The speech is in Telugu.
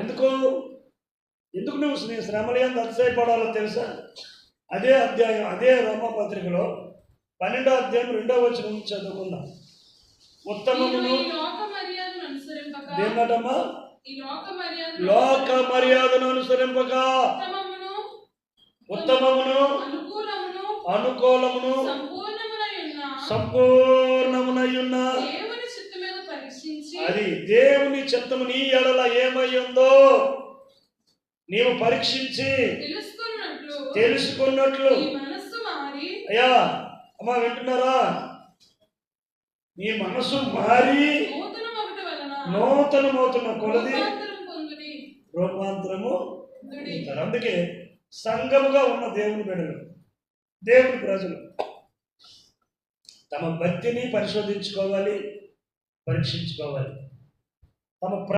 ఎందుకు? ఎందుకు నువ్వు నీ శ్రమలు ఎంత అతిశయపడాలో తెలుసా? అదే అధ్యాయం అదే రోమ పత్రికలో పన్నెండో అధ్యాయం రెండో వచ్చిన చదువుకుందాం. ఉత్తమమును ఈ లోక మర్యాదను అనుసరింపక దేన్నటమ్మా ఈ లోక మర్యాదను లోక మర్యాదను అనుసరింపక. ఉత్తమమును అనుకూలమును సంపూర్ణమునయున్న దేవుని చిత్త మీద పరీక్షించి అది దేవుని చిత్తము నీ ఎడల ఏమై ఉందో నీవు పరీక్షించి తెలుసుకున్నట్లు అయ్యా అమ్మా వింటున్నారా? నీ మనసు మారి నూతనమవుతున్న కొలది రూపాంతరము. అందుకే సంఘముగా ఉన్న దేవుని బిడ్డలు దేవుని ప్రజలు తమ భక్తిని పరిశోధించుకోవాలి. పరీక్షించుకోవాలి. తమ